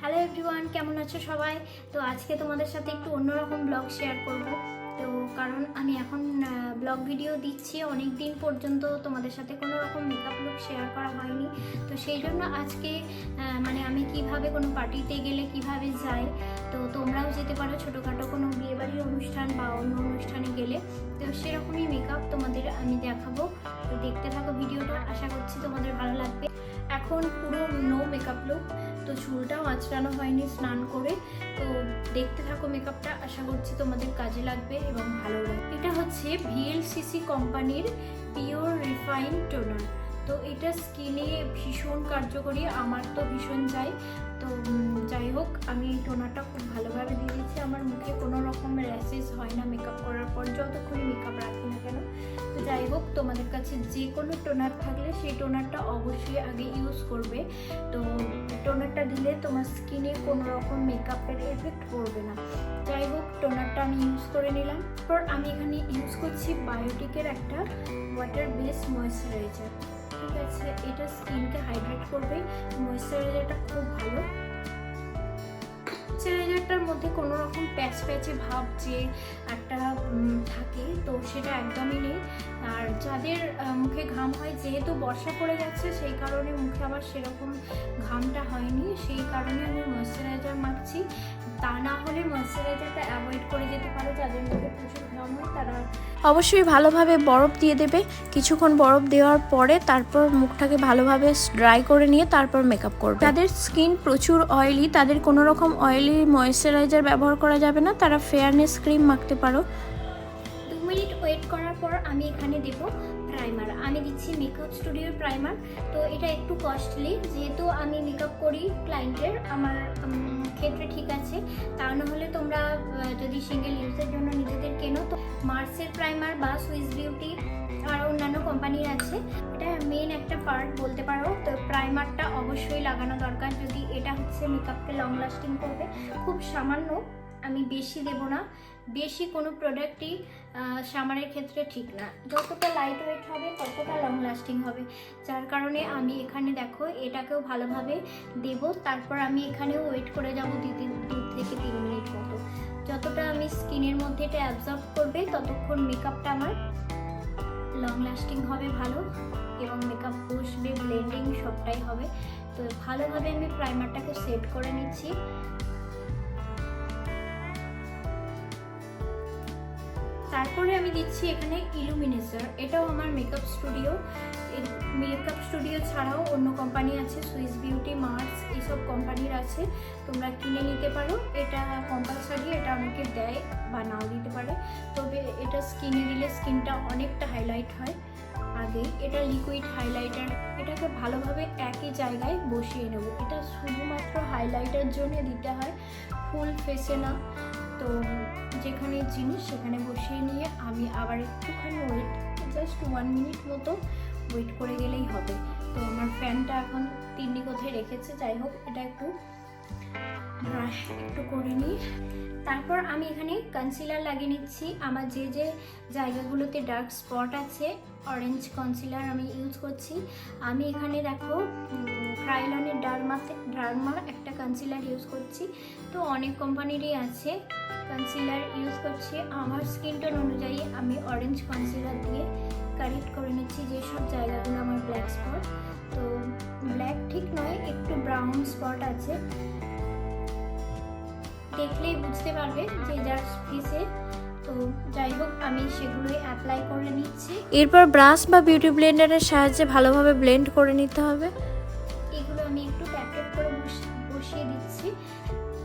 Hello everyone কেমন আছো সবাই? তো আজকে তোমাদের সাথে একটু অন্যরকম ব্লগ শেয়ার করব। তো কারণ আমি এখন ব্লগ ভিডিও দিচ্ছি অনেক দিন পর্যন্ত তোমাদের সাথে কোনো রকম মেকআপ লুক শেয়ার করা হয়নি। তো সেই জন্য আজকে মানে আমি কীভাবে কোনো পার্টিতে গেলে কীভাবে যাই, তো তোমরাও যেতে পারো ছোটোখাটো কোনো বিয়েবাড়ির অনুষ্ঠান বা অন্য অনুষ্ঠানে গেলে। তো সেরকমই মেকআপ তোমাদের আমি দেখাবো। তো দেখতে থাকো ভিডিওটা আশা করছি তোমাদের ভালো লাগবে। এখন পুরো নো মেকআপ লুক তো চুলটাও আঁচড়ানো হয়নি, স্নান করে। তো দেখতে থাকো মেকআপটা আশা করছি তোমাদের কাজে লাগবে এবং ভালো লাগবে। এটা হচ্ছে ভিএলসিসি কোম্পানির পিওর রিফাইন টোনার তো এটা স্কিনে ভীষণ কার্যকরী, আমার তো ভীষণ চাই। তো যাই হোক, আমি টোনারটা খুব ভালোভাবে দিয়ে দিচ্ছি আমার মুখে কোনো রকম র্যাশেস হয় না মেকআপ করার পর যতক্ষণ মেকআপ রাখি না কেন। তো যাই হোক, তোমাদের কাছে যে কোনো টোনার থাকলে সেই টোনারটা অবশ্যই আগে ইউজ করবে। তো টোনারটা দিলে তোমার স্কিনে কোনো রকম মেকআপের এফেক্ট পড়বে না। যাই হোক, টোনারটা আমি ইউজ করে নিলাম। তারপর আমি এখানে ইউজ করছি বায়োটিকের একটা ওয়াটার বেস ময়েশ্চারাইজার ঠিক আছে, এটা স্কিনকে হাইড্রেট করবে, ময়শ্চারাইজারটা খুব ভালো। ময়শ্চারাইজারটার মধ্যে কোনো রকম প্যাচ প্যাচে ভাব যে একটা থাকে, তো সেটা একদমই নেই। আর যাদের মুখে ঘাম হয়, যেহেতু বর্ষা পড়ে যাচ্ছে, সেই কারণে মুখে আবার সেরকম ঘামটা হয়নি সেই কারণে আমি ময়েশ্চারাইজার মাখছি। তা না হলে ময়েশ্চারাইজারটা অ্যাভয়েড করে যেতে পারো যাদের মধ্যে প্রচুর ঘাম হয় তারা। অবশ্যই ভালোভাবে বরফ দিয়ে দেবে। কিছুক্ষণ বরফ দেওয়ার পরে তারপর মুখটাকে ভালোভাবে ড্রাই করে নিয়ে তারপর মেকআপ করবে। যাদের স্কিন প্রচুর অয়েলি তাদের কোনো রকম অয়েলি ময়েশ্চারাইজার ব্যবহার করা যাবে না। তারা ফেয়ারনেস ক্রিম মাখতে পারো। দু মিনিট ওয়েট করার পর আমি এখানে দেব। প্রাইমার আমি দিচ্ছি মেকআপ স্টুডিওর প্রাইমার তো এটা একটু কস্টলি যেহেতু আমি মেকআপ করি ক্লায়েন্টের আমার ক্ষেত্রে ঠিক আছে। তা না হলে তোমরা যদি সিঙ্গেল ইউজের জন্য নিজেদের কেনো, তো মার্সের প্রাইমার বা সুইস বিউটি আর অন্যান্য কোম্পানির আছে। এটা মেন একটা পার্ট বলতে পারো। তো প্রাইমারটা অবশ্যই লাগানো দরকার। যদি এটা হচ্ছে মেকআপকে লং লাস্টিং করবে, খুব সামান্য। আমি বেশি দেব না। বেশি কোনো প্রোডাক্টই সামারের ক্ষেত্রে ঠিক না। যতটা লাইট ওয়েট হবে, ততটা লং লাস্টিং হবে। যার কারণে আমি এখানে দেখো, এটাকেও ভালোভাবে দেব। তারপর আমি এখানেও ওয়েট করে যাব দু থেকে তিন মিনিট মতো। যতটা আমি স্কিনের মধ্যে এটা অ্যাবজর্ব করবে, ততক্ষণ মেকআপটা আমার লং লাস্টিং হবে ভালো এবং মেকআপ বসবে ব্লেন্ডিং সবটাই হবে। তো ভালোভাবে আমি প্রাইমারটাকে সেট করে নিচ্ছি। তারপরে আমি দিচ্ছি এখানে ইলুমিনেসার এটাও আমার মেকআপ স্টুডিও মেকআপ স্টুডিও ছাড়াও অন্য কোম্পানি আছে সুইস বিউটি মার্স এইসব কোম্পানির আছে। তোমরা কিনে নিতে পারো। এটা কম্পালসারি এটা অনেকে দেয় বা নাও দিতে পারে। তবে এটা স্কিনে দিলে স্কিনটা অনেকটা হাইলাইট হয়। আগে এটা লিকুইড হাইলাইটার এটাকে ভালোভাবে একই জায়গায় বসিয়ে নেব। এটা শুধুমাত্র হাইলাইটার জন্য দিতে হয় ফুল ফেসে না। তো যেখানে জিনিস সেখানে বসিয়ে নিয়ে আমি আবার একটুখানি ওয়েট জাস্ট ওয়ান মিনিট মতো ওয়েট করে গেলেই হবে। তো আমার ফ্যানটা এখন তিন্নি কোথায় রেখেছে, যাই হোক, এটা একটু একটু করে নিই। তারপর আমি এখানে কনসিলার লাগিয়ে নিচ্ছি। আমার যে যে জায়গাগুলোতে ডার্ক স্পট আছে অরেঞ্জ কনসিলার আমি ইউজ করছি। আমি এখানে দেখো ক্রাইলনের ডার্মাতে ডার্মার একটা কনসিলার ইউজ করছি। তো অনেক কোম্পানিরই আছে কনসিলার ইউজ করছি। আমার স্কিন টোন অনুযায়ী আমি অরেঞ্জ কনসিলার দিয়ে কারেক্ট করে নিচ্ছি যেসব জায়গাগুলো আমার ব্ল্যাক স্পট তো ব্ল্যাক ঠিক নয়, একটু ব্রাউন স্পট আছে। দেখলেই বুঝতে পারবে যে যার ফেসে তো যাই হোক আমি সেগুলোই অ্যাপ্লাই করে নিচ্ছি। এরপর ব্রাশ বা বিউটি ব্লেন্ডারের সাহায্যে ভালোভাবে ব্লেন্ড করে নিতে হবে। এগুলো আমি একটু ট্যাপ ট্যাপ করে বস- বসিয়ে দিচ্ছি।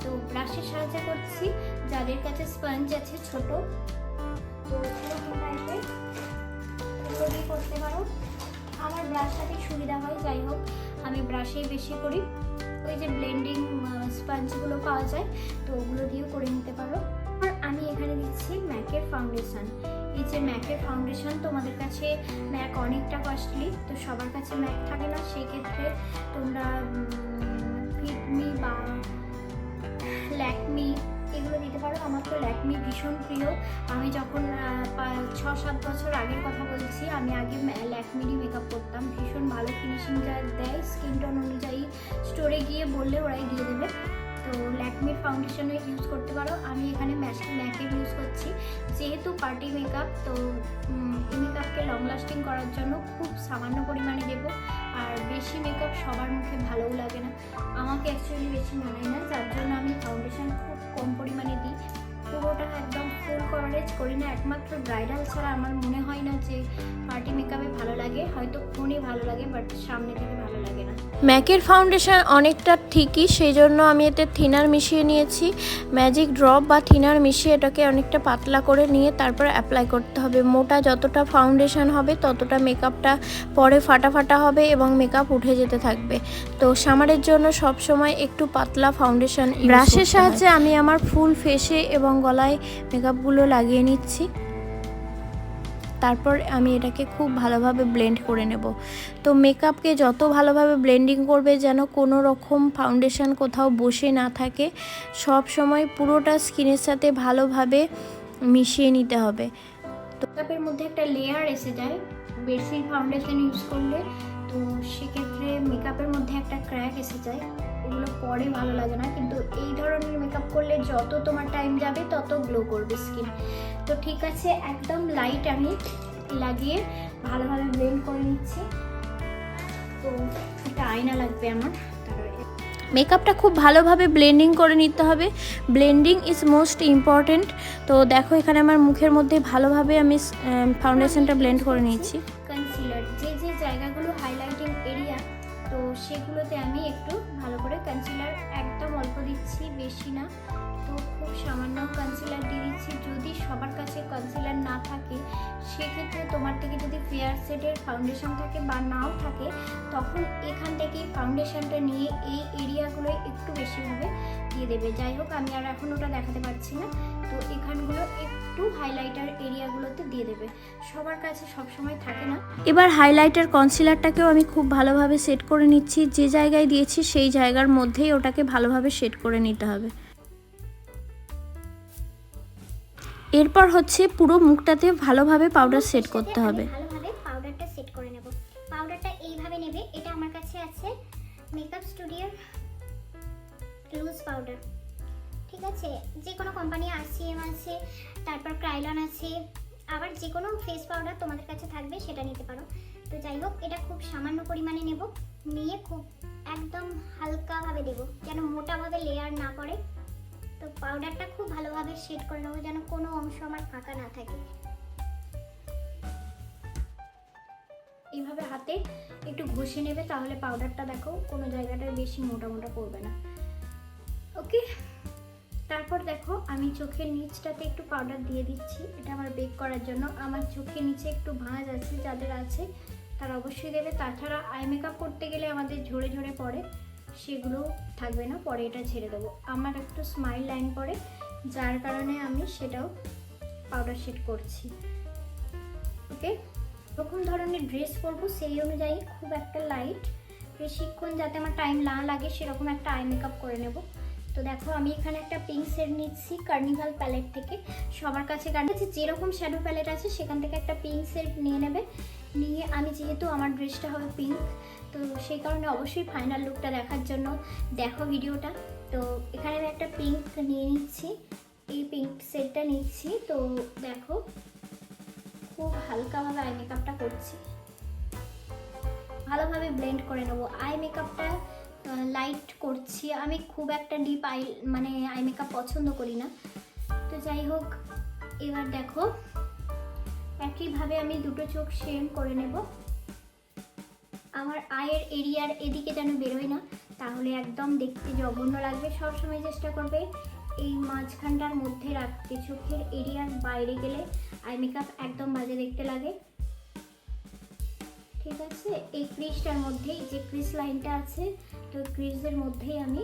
তো ব্রাশের সাহায্যে করছি। যাদের কাছে স্পঞ্জ আছে ছোট। তো এরকম টাইপের এগুলো দিয়ে করতে পারো। আমার ব্রাশটাতে সুবিধা হয় যাই হোক আমি ব্রাশেই বেশি করি। ওই যে ব্লেন্ডিং স্পঞ্জগুলো পাওয়া যায়, তো ওগুলো দিয়েও করে নিতে পারো। আর আমি এখানে দিচ্ছি ম্যাকের ফাউন্ডেশন এই যে ম্যাকের ফাউন্ডেশন তোমাদের কাছে ম্যাক অনেকটা কস্টলি তো সবার কাছে ম্যাক থাকে না, সেক্ষেত্রে তোমরা ফিটমি বা ল্যাকমি ভীষণ প্রিয়। আমি যখন ছ সাত বছর আগের কথা বলছি, আমি আগে ল্যাকমিরই মেকআপ করতাম। ভীষণ ভালো ফিনিশিং যা দেয় স্কিন টোন অনুযায়ী স্টোরে গিয়ে বললে ওরাই দিয়ে দেবে। তো ল্যাকমির ফাউন্ডেশনে ইউজ করতে পারো। আমি এখানে ম্যাকের ইউজ করছি। যেহেতু পার্টি মেকআপ তো এই মেকআপকে লং লাস্টিং করার জন্য খুব সামান্য পরিমাণে দেবো। আর বেশি মেকআপ সবার মুখে ভালোও লাগে না। আমাকে অ্যাকচুয়ালি বেশি মানায় না। যার জন্য আমি ফাউন্ডেশন খুব কম পরিমাণে দিই। পুরোটা একদম ফুল কভারেজ করি না একমাত্র ব্রাইডাল ছাড়া আমার মনে হয় না যে পার্টি মেকআপে ভালো লাগে। হয়তো ফোনে ভালো লাগে বাট সামনে থেকে ভালো লাগে না। ম্যাকের ফাউন্ডেশন অনেকটা ঠিকই সেই জন্য আমি এতে থিনার মিশিয়ে নিয়েছি। ম্যাজিক ড্রপ বা থিনার মিশিয়ে এটাকে অনেকটা পাতলা করে নিয়ে তারপর অ্যাপ্লাই করতে হবে। মোটা যতটা ফাউন্ডেশন হবে ততটা মেকআপটা পরে ফাটা ফাটা হবে এবং মেকআপ উঠে যেতে থাকবে। তো সামারের জন্য সব সময় একটু পাতলা ফাউন্ডেশন ব্রাশের সাহায্যে আমি আমার ফুল ফেসে এবং গলায় মেকআপগুলো লাগিয়ে নিচ্ছি। তারপর আমি এটাকে খুব ভালোভাবে ব্লেন্ড করে নেব। তো মেকআপকে যত ভালোভাবে ব্লেন্ডিং করবে যেন কোনো রকম ফাউন্ডেশন কোথাও বসে না থাকে, সব সময় পুরোটা স্কিনের সাথে ভালোভাবে মিশিয়ে নিতে হবে। তো মেকআপের মধ্যে একটা লেয়ার এসে যায় বেশি ফাউন্ডেশন ইউজ করলে, তো সেক্ষেত্রে মেকআপের মধ্যে একটা ক্র্যাক এসে যায়। এগুলো পরে ভালো লাগে না কিন্তু এই ধরনের মেকআপ করলে যত তোমার টাইম যাবে তত গ্লো করবে স্কিন তো ঠিক আছে একদম লাইট আমি লাগিয়ে ভালোভাবে ব্লেন্ড করে নিচ্ছি। তো একটা আয়না লাগবে আমার মেকআপটা খুব ভালোভাবে ব্লেন্ডিং করে নিতে হবে। ব্লেন্ডিং ইজ মোস্ট ইম্পর্ট্যান্ট তো দেখো এখানে আমার মুখের মধ্যে ভালোভাবে আমি ফাউন্ডেশনটা ব্লেন্ড করে নিয়েছি। কনসিলার যে যে জায়গাগুলো হাইলাইটিং এরিয়া তো সেগুলোতে আমি একটু কনসিলার একদম অল্প দিচ্ছি বেশি না। খুব সামান্য কনসিলার দিয়ে দিচ্ছি। যদি সবার কাছে কনসিলার না থাকে, সেক্ষেত্রে তোমার থেকে যদি ফেয়ার সেটের ফাউন্ডেশন থাকে বা নাও থাকে, তখন এখান থেকে ফাউন্ডেশনটা নিয়ে এই এরিয়াগুলোয় একটু বেশিভাবে দিয়ে দেবে। যাই হোক, আমি আর এখন ওটা দেখাতে পারছি না। তো এখানগুলো একটু হাইলাইটার এরিয়াগুলোতে দিয়ে দেবে। সবার কাছে সবসময় থাকে না। এবার হাইলাইটার কনসিলারটাকেও আমি খুব ভালোভাবে সেট করে নিচ্ছি। যে জায়গায় দিয়েছি, সেই জায়গার মধ্যেই ওটাকে ভালোভাবে সেট করে নিতে হবে। এরপর হচ্ছে পুরো মুখটাতে ভালোভাবে পাউডার সেট করতে হবে। ভালোভাবে পাউডারটা সেট করে নেব। পাউডারটা এইভাবে নেবে এটা আমার কাছে আছে মেকআপ স্টুডিওর লুজ পাউডার ঠিক আছে? যে কোনো কোম্পানি আরসিএম আছে তারপর ক্রাইলন আছে আবার যে কোনো ফেস পাউডার তোমাদের কাছে থাকবে সেটা নিতে পারো। তো যাই হোক এটা খুব সামান্য পরিমাণে নেব। নিয়ে খুব একদম হালকাভাবে দেবো যেন মোটাভাবে লেয়ার না পড়ে। তো পাউডারটা খুব ভালোভাবে সেট করে নেব যেন কোনো অংশ আমার ফাঁকা না থাকে। এইভাবে হাতে একটু ঘষে নেবে তাহলে পাউডারটা দেখো কোনো জায়গাটায় বেশি মোটা মোটা পড়বে না। ওকে তারপর দেখো আমি চোখের নিচটাতে একটু পাউডার দিয়ে দিচ্ছি। এটা আমার বেক করার জন্য। আমার চোখের নিচে একটু ভাঁজ আছে, যাদের আছে, তারা অবশ্যই দেবে। তাছাড়া আই মেকআপ করতে গেলে আমাদের ঝরে ঝরে পড়ে। সেগুলো থাকবে না, পরে এটা ছেড়ে দেবো। আমার একটু স্মাইল লাইন পরে, যার কারণে আমি সেটাও পাউডার শেড করছি। ওকে যখন ধরনের ড্রেস পরবো সেই অনুযায়ী খুব একটা লাইট বেশিক্ষণ যাতে আমার টাইম না লাগে, সেরকম একটা আই মেকআপ করে নেব। তো দেখো, আমি এখানে একটা পিঙ্ক শেড নিচ্ছি কার্নিভাল প্যালেট থেকে। সবার কাছে কাছে যেরকম শ্যাডো প্যালেট আছে, সেখান থেকে একটা পিঙ্ক শেড নিয়ে নেবে। নিয়ে আমি যেহেতু আমার ড্রেসটা হবে পিঙ্ক তো সেই কারণে অবশ্যই ফাইনাল লুকটা দেখার জন্য দেখো ভিডিওটা। তো এখানে আমি একটা পিঙ্ক নিয়ে নিচ্ছি, এই পিঙ্ক শেডটা নিচ্ছি। তো দেখো, খুব হালকাভাবে আই মেকআপটা করছি। ভালোভাবে ব্লেন্ড করে নেব। আই মেকআপটা লাইট করছি। আমি খুব একটা ডিপ আই মানে আই মেকআপ পছন্দ করি না। তো যাই হোক, এবার দেখো, একইভাবে আমি দুটো চোখ সেম করে নেব। আমার আয়ের এরিয়ার এদিকে যেন বেরোয় না, তাহলে একদম দেখতে জঘন্য লাগবে। সবসময় চেষ্টা করবে এই মাঝখানটার মধ্যে রাখতে। চোখের এরিয়ার বাইরে গেলে আই মেকআপ একদম বাজে দেখতে লাগে। ঠিক আছে? এই ক্রিজটার মধ্যেই যে ক্রিজ লাইনটা আছে তো ক্রিজের মধ্যেই আমি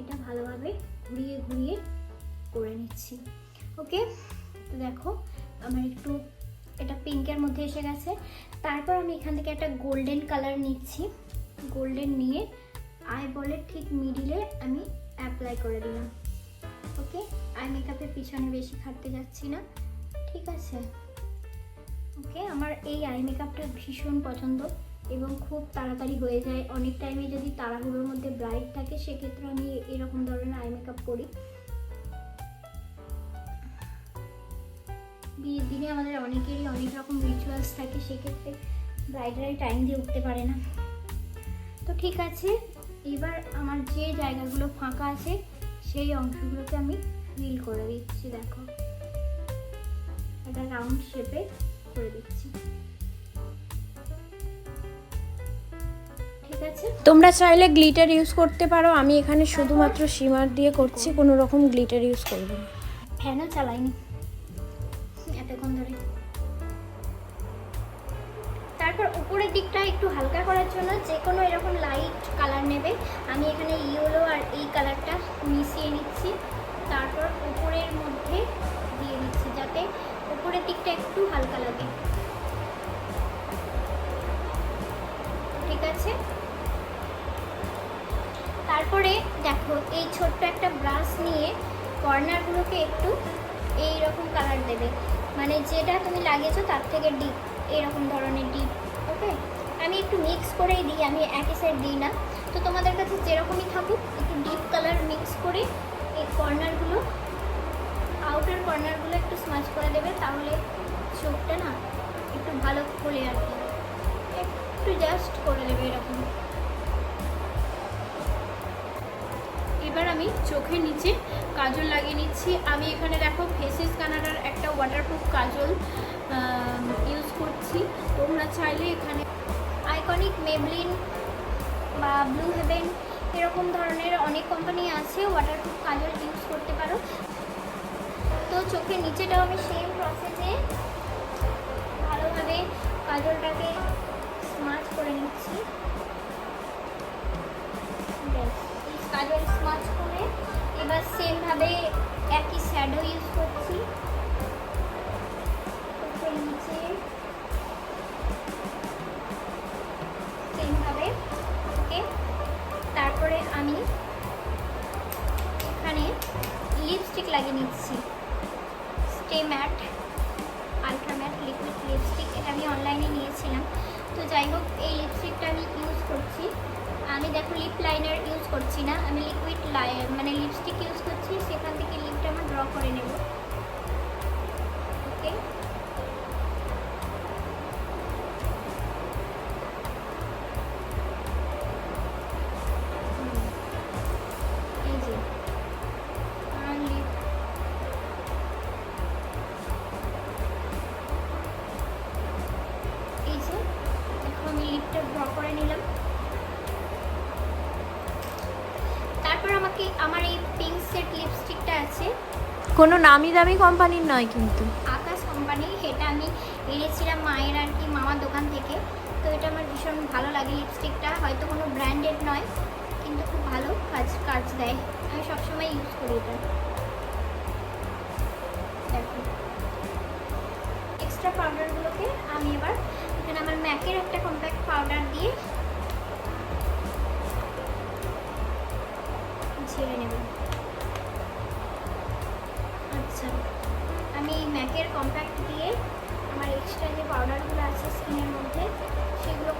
এটা ভালোভাবে ঘুরিয়ে ঘুরিয়ে করে নিচ্ছি। ওকে? তো দেখো, আমার একটু এটা পিঙ্কের মধ্যে এসে গেছে। তারপর আমি এখান থেকে একটা গোল্ডেন কালার নিচ্ছি। গোল্ডেন নিয়ে আই বলের ঠিক মিডিলে আমি অ্যাপ্লাই করে দিলাম। ওকে? আই মেকআপের পিছনে বেশি খাটতে যাচ্ছি না। ঠিক আছে? ওকে? আমার এই আই মেকআপটা ভীষণ পছন্দ। এবং খুব তাড়াতাড়ি হয়ে যায়। অনেক টাইমে যদি তাড়াহুড়োর মধ্যে ব্রাইট থাকে, সেক্ষেত্রে আমি এরকম ধরনের আই মেকআপ করি। বিয়ের দিনে আমাদের অনেকেরই অনেক রকম রিচুয়ালস থাকে, সেক্ষেত্রে ব্রাইডারাই টাইম দিয়ে উঠতে পারে না। তো ঠিক আছে, এবার আমার যে জায়গাগুলো ফাঁকা আছে, সেই অংশগুলোকে আমি ফিল করে দিচ্ছি, দেখো। একটা রাউন্ড শেপে করে দিচ্ছি। তোমরা চাইলে গ্লিটার ইউজ করতে পারো। আমি এখানে শুধুমাত্র শিমার দিয়ে করছি কোনো রকম গ্লিটার ইউজ করব না। ফ্যানও চালাইনি। এতক্ষণ ধরে। তারপর উপরের দিকটা একটু হালকা করার জন্য যে কোনো এরকম লাইট কালার নেবে। আমি এখানে ইয়েলো আর এই কালারটা মিশিয়ে নিচ্ছি। তারপর উপরের মধ্যে দিয়ে দিচ্ছি যাতে উপরের দিকটা একটু হালকা লাগে। ঠিক আছে? তারপরে দেখো, এই ছোট্ট একটা ব্রাশ নিয়ে কর্নারগুলোকে একটু এই রকম কালার দেবে। মানে যেটা তুমি লাগিয়েছো তার থেকে ডিপ এরকম ধরনের ডিপ ওকে আমি একটু মিক্স করেই দিই, আমি একই সাইড দিই না। তো তোমাদের কাছে যেরকমই থাকুক, একটু ডিপ কালার মিক্স করে এই কর্নারগুলো আউটার কর্নারগুলো একটু স্মাচ করে দেবে, তাহলে চোখটা না একটু ভালো খোলে আর কি। একটু জাস্ট করে দেবে এরকম। আমি চোখের নিচে কাজল লাগিয়ে নিচ্ছি। আমি এখানে দেখো ফেসেস কানাডার একটা ওয়াটারপ্রুফ কাজল ইউজ করছি। তোমরা চাইলে এখানে আইকনিক মেবলিন বা ব্লু হেভেন এরকম ধরনের অনেক কোম্পানি আছে ওয়াটারপ্রুফ কাজল ইউজ করতে পারো। তো চোখের নিচেটাও আমি সেম প্রসেসে ভালোভাবে কাজলটাকে স্মাচ করে নিচ্ছি। কাজল করে এবার সেমভাবে একই শ্যাডো ইউজ করছি। নিচে। সেমভাবে, ওকে। তারপরে আমি এখানে লিপস্টিক লাগিয়ে নিচ্ছি। Stay matte ultra liquid lipstick এটা আমি অনলাইনে নিয়েছিলাম। তো যাই হোক, এই লিপস্টিকটা আমি ইউজ করছি। আমি দেখো লিপ লাইনার ইউজ করছি না। আমি লিকুইড মানে লিপস্টিক ইউজ করছি, সেখান থেকে লিপটা আমার ড্র করে নেব। ওকে আমি লিপটা ড্র করে নিলাম। আমাকে আমার এই পিঙ্ক সেট লিপস্টিকটা আছে? কোনো নামি দামি কোম্পানির নয় কিন্তু। আকাশ কোম্পানি, এটা আমি এনেছিলাম মায়ের আর কি মামার দোকান থেকে। তো এটা আমার ভীষণ ভালো লাগে লিপস্টিকটা হয়তো কোনো ব্র্যান্ডেড নয়, কিন্তু খুব ভালো কাজ কাজ দেয়। আমি সবসময় ইউজ করি এটা। এক্সট্রা পাউডারগুলোকে আমি এবার, এখানে আমার ম্যাকের একটা কম্প্যাক্ট পাউডার দিয়ে আচ্ছা আমি ম্যাকের কম্প্যাক্ট দিয়ে আমার এক্সট্রা যে পাউডারগুলো আছে স্কিনের মধ্যে সেগুলোকে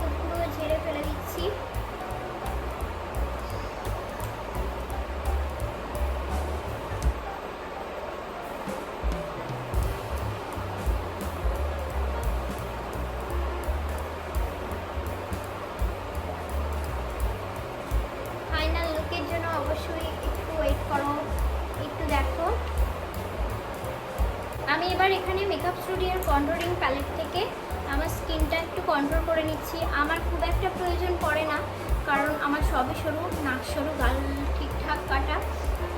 এবার এখানে মেকআপ স্টুডিওর কন্ট্রোলিং প্যালেট থেকে আমার স্কিনটা একটু কন্ট্রোল করে নিচ্ছি। আমার খুব একটা প্রয়োজন পড়ে না, কারণ আমার সবই সরু, নাক সরু, গাল ঠিকঠাক কাটা।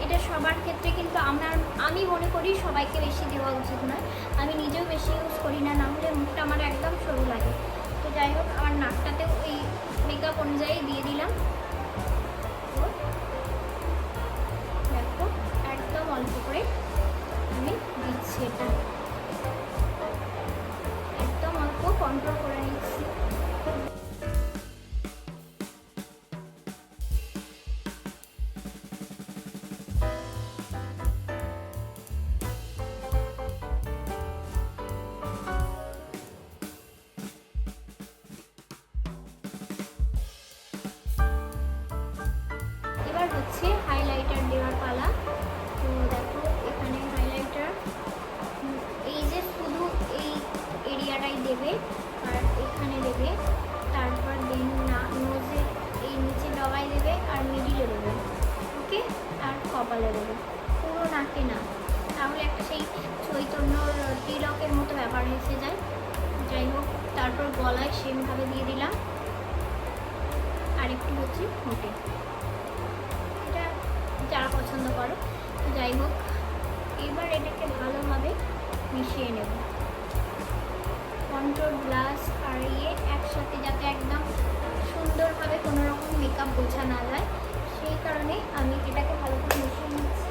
এটা সবার ক্ষেত্রে কিন্তু আমার, আমি মনে করি সবাইকে বেশি দেওয়া উচিত নয়। আমি নিজেও বেশি ইউজ করি না না হলে মুখটা আমার একদম সরু লাগে। তো যাই হোক, আমার নাকটাতেও এই মেকআপ অনুযায়ী দিয়ে দিলাম। মিশিয়ে নেব। কন্ট্রোল গ্লাস হারিয়ে একসাথে যাতে একদম সুন্দরভাবে কোনো রকম মেকআপ বোঝা না যায়, সেই কারণে আমি এটাকে ভালো করে মিশিয়ে নিচ্ছি।